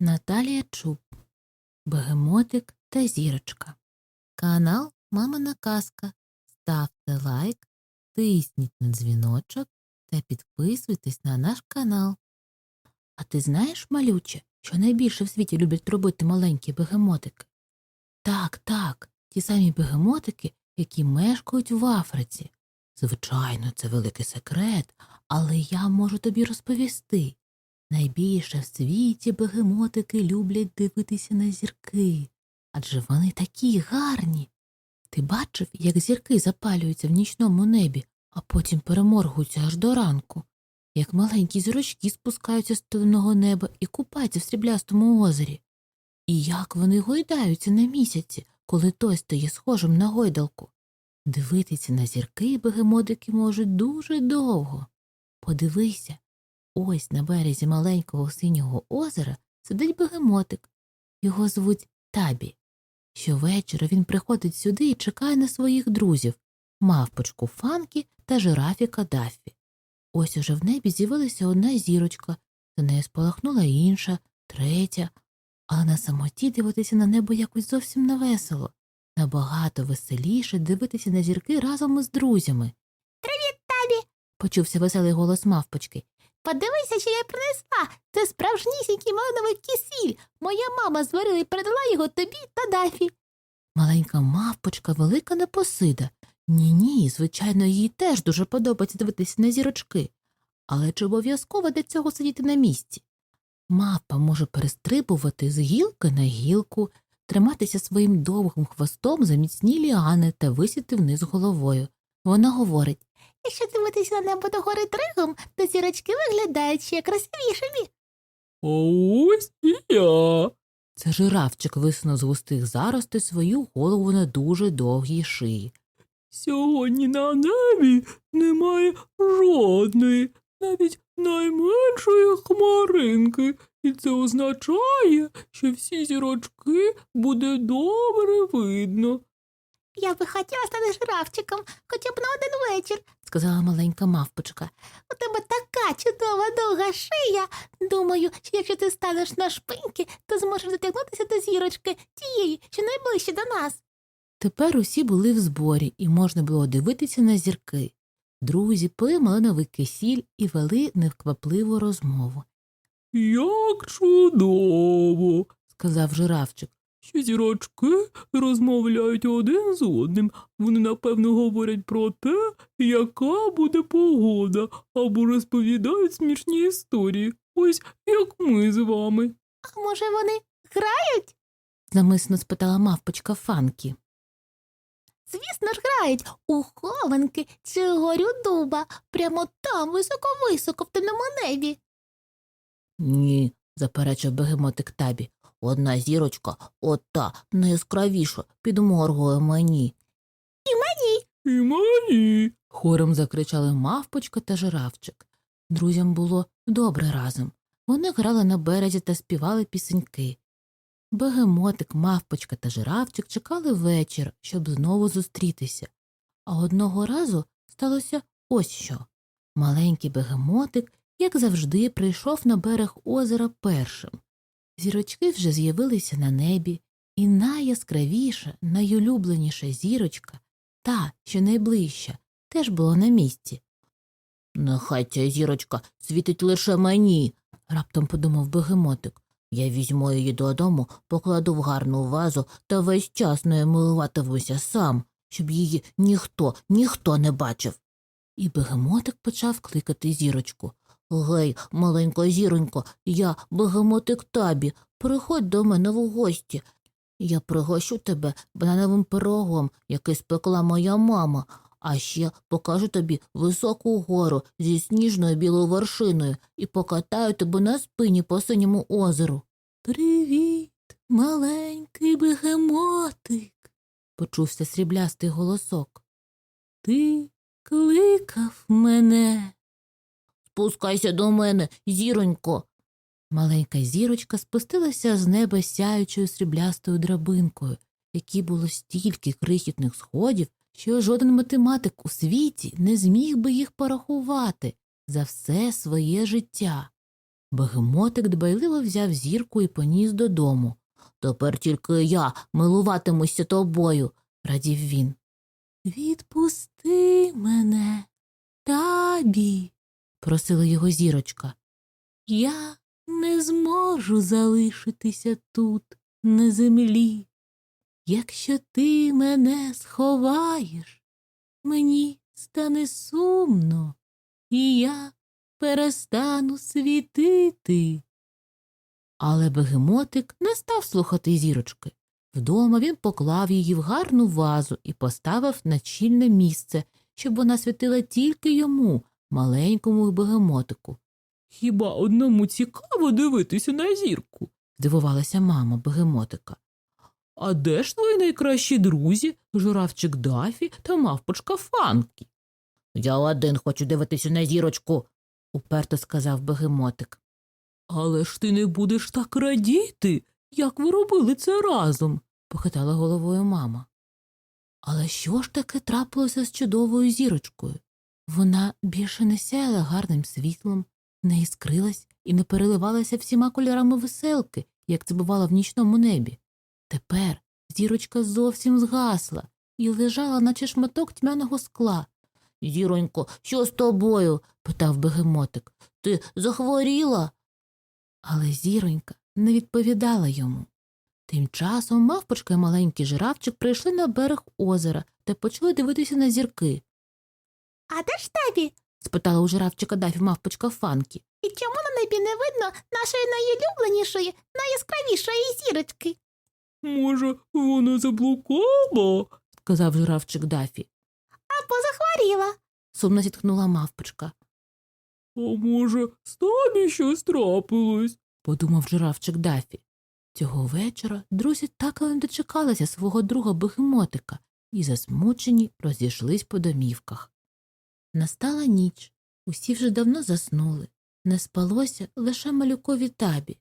Наталія Чуб, Бегемотик та Зірочка. Канал Мамина Казка. Ставте лайк, тисніть на дзвіночок та підписуйтесь на наш канал. А ти знаєш, малюче, що найбільше в світі люблять робити маленькі бегемотики? Так, так, ті самі бегемотики, які мешкають в Африці. Звичайно, це великий секрет, але я можу тобі розповісти. Найбільше в світі бегемотики люблять дивитися на зірки, адже вони такі гарні. Ти бачив, як зірки запалюються в нічному небі, а потім переморгуються аж до ранку, як маленькі зірочки спускаються з темного неба і купаються в сріблястому озері, і як вони гойдаються на місяці, коли той стає схожим на гойдалку. Дивитися на зірки бегемотики можуть дуже довго. Подивися, ось на березі маленького синього озера сидить бегемотик. Його звуть Табі. Щовечора він приходить сюди і чекає на своїх друззів мавпочку Фанкі та жирафіка Даффі. Ось уже в небі з'явилася одна зірочка, за нею спалахнула інша, третя, але на самоті дивитися на небо якось зовсім невесело. Набагато веселіше дивитися на зірки разом із друзями. Привіт, Табі. почувся веселий голос мавпочки. Подивися, що я принесла. Це справжнісінький малиновий кисіль. Моя мама зварила і передала його тобі та Дафі. Маленька мавпочка велика непосида. Ні, ні, звичайно, їй теж дуже подобається дивитися на зірочки. Але чи обов'язково для цього сидіти на місці? Мавпа може перестрибувати з гілки на гілку, триматися своїм довгим хвостом за міцні ліани та висіти вниз головою. Вона говорить Якщо дивитися на небо догори дригом, то зірочки виглядають ще красивішими. Ось і я. Це жирафчик висунув з густих заростей свою голову на дуже довгій шиї. Сьогодні на небі немає жодної, навіть найменшої хмаринки, і це означає, що всі зірочки буде добре видно. Я би хотіла стати жирафчиком хоча б на один вечір, сказала маленька мавпочка. У тебе така чудова довга шия. Думаю, що якщо ти станеш на шпиньки, то зможеш дотягнутися до зірочки тієї, що найближче до нас. Тепер усі були в зборі, і можна було дивитися на зірки. Друзі пили малиновий кисіль і вели невквапливу розмову, Як чудово, сказав жирафчик. Що зірочки розмовляють один з одним. Вони, напевно, говорять про те, яка буде погода, або розповідають смішні історії, ось як ми з вами. А може, вони грають? замисно спитала мавпочка Фанкі. Звісно ж, грають у хованки чи горю дуба, прямо там високо-високо в темному небі. Ні, заперечив бегемотик табі. Одна зірочка, ота, найяскравіша, підморгує мені. І мені. Хором закричали мавпочка та жирафчик. Друзям було добре разом. Вони грали на березі та співали пісеньки. Бегемотик, мавпочка та жирафчик чекали вечір, щоб знову зустрітися. А одного разу сталося ось що. Маленький бегемотик, як завжди, прийшов на берег озера першим. Зірочки вже з'явилися на небі, і найяскравіша, найулюбленіша зірочка та, що найближча, теж була на місці. Нехай ця зірочка світить лише мені, раптом подумав бегемотик. Я візьму її додому, покладу в гарну вазу та весь час нею милуватимуся сам, щоб її ніхто, ніхто не бачив. І бегемотик почав кликати зірочку. Гей, маленька зіронько, я бегемотик табі, приходь до мене в гості. Я пригощу тебе банановим пирогом, який спекла моя мама, а ще покажу тобі високу гору зі сніжною білою вершиною і покатаю тебе на спині по синьому озеру. Привіт, маленький бегемотик, почувся сріблястий голосок. Ти кликав мене. Спускайся до мене, зіронько. Маленька зірочка спустилася з неба сяючою сріблястою драбинкою, якій було стільки крихітних сходів, що жоден математик у світі не зміг би їх порахувати за все своє життя. Бегемотик дбайливо взяв зірку і поніс додому. Тепер тільки я милуватимуся тобою, радів він. Відпусти мене, табі, просила його зірочка. Я не зможу залишитися тут, на землі. Якщо ти мене сховаєш, мені стане сумно, і я перестану світити. Але бегемотик не став слухати зірочки. Вдома він поклав її в гарну вазу і поставив на чільне місце, щоб вона світила тільки йому, маленькому бегемотику. Хіба одному цікаво дивитися на зірку? здивувалася мама бегемотика. А де ж твої найкращі друзі, журавчик Дафі та мавпочка Фанкі? Я один хочу дивитися на зірочку, уперто сказав бегемотик. Але ж ти не будеш так радіти, як ви робили це разом. похитала головою мама. Але що ж таке трапилося з чудовою зірочкою? Вона більше не сяяла гарним світлом, не іскрилась і не переливалася всіма кольорами веселки, як це бувало в нічному небі. Тепер зірочка зовсім згасла і лежала, наче шматок тьмяного скла. Зіронько, що з тобою? питав бегемотик. Ти захворіла? Але зіронька не відповідала йому. Тим часом мавпочка і маленький жирафчик прийшли на берег озера та почали дивитися на зірки. А де ж табі? спитала у жирафчика Дафі мавпочка Фанкі. І чому на небі не видно нашої найулюбленішої, найяскравішої зірочки? Може, вона заблукала? сказав жирафчик Дафі. Або захворіла. Сумно зітхнула мавпочка. А може, з тобі щось трапилось? подумав жирафчик Дафі. Цього вечора друзі так і не дочекалися свого друга бегемотика і засмучені розійшлись по домівках. Настала ніч, усі вже давно заснули, не спалося лише малюкові табі.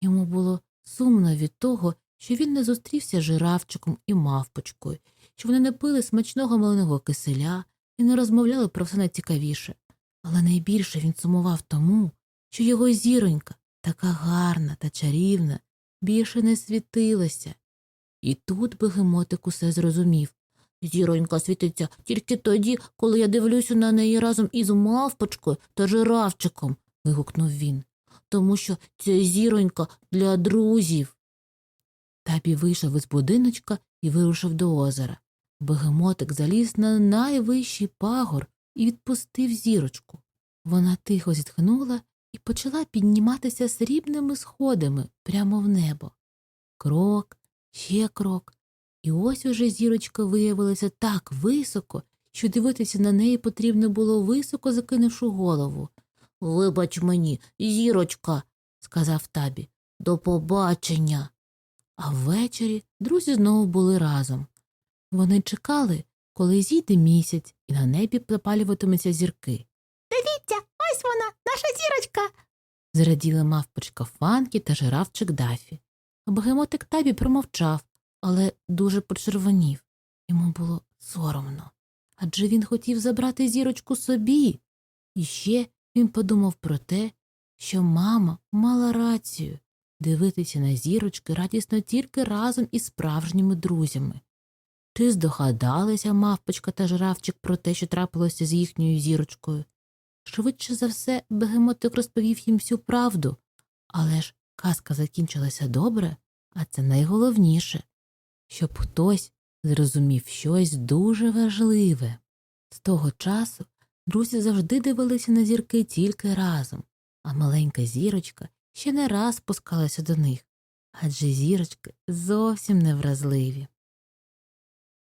Йому було сумно від того, що він не зустрівся жирафчиком і мавпочкою, що вони не пили смачного малиного киселя і не розмовляли про все найцікавіше. Але найбільше він сумував тому, що його зіронька, така гарна та чарівна, більше не світилася. І тут бегемотик усе зрозумів. Зіронька світиться тільки тоді, коли я дивлюся на неї разом із мавпочкою та жирафчиком, вигукнув він. Тому що ця зіронька для друзів. Табі вийшов із будиночка і вирушив до озера. Бегемотик заліз на найвищий пагор і відпустив зірочку. Вона тихо зітхнула і почала підніматися срібними сходами прямо в небо. Крок, ще крок, і ось уже зірочка виявилася так високо, що дивитися на неї потрібно було високо закинувши голову. Вибач мені, зірочка, сказав табі. До побачення. А ввечері друзі знову були разом. Вони чекали, коли зійде місяць, і на небі запалюватимуться зірки. Дивіться, ось вона, наша зірочка. Зраділи мавпочка Фанкі та жирафчик Дафі. А бегемотик Табі промовчав, але дуже почервонів. Йому було соромно. Адже він хотів забрати зірочку собі. І ще він подумав про те, що мама мала рацію дивитися на зірочки радісно тільки разом із справжніми друзями. Чи здогадалися мавпочка та жирафчик про те, що трапилося з їхньою зірочкою? Швидше за все, бегемотик розповів їм всю правду, але ж казка закінчилася добре, а це найголовніше, щоб хтось зрозумів щось дуже важливе. З того часу друзі завжди дивилися на зірки тільки разом, а маленька зірочка ще не раз спускалася до них, адже зірочки зовсім невразливі.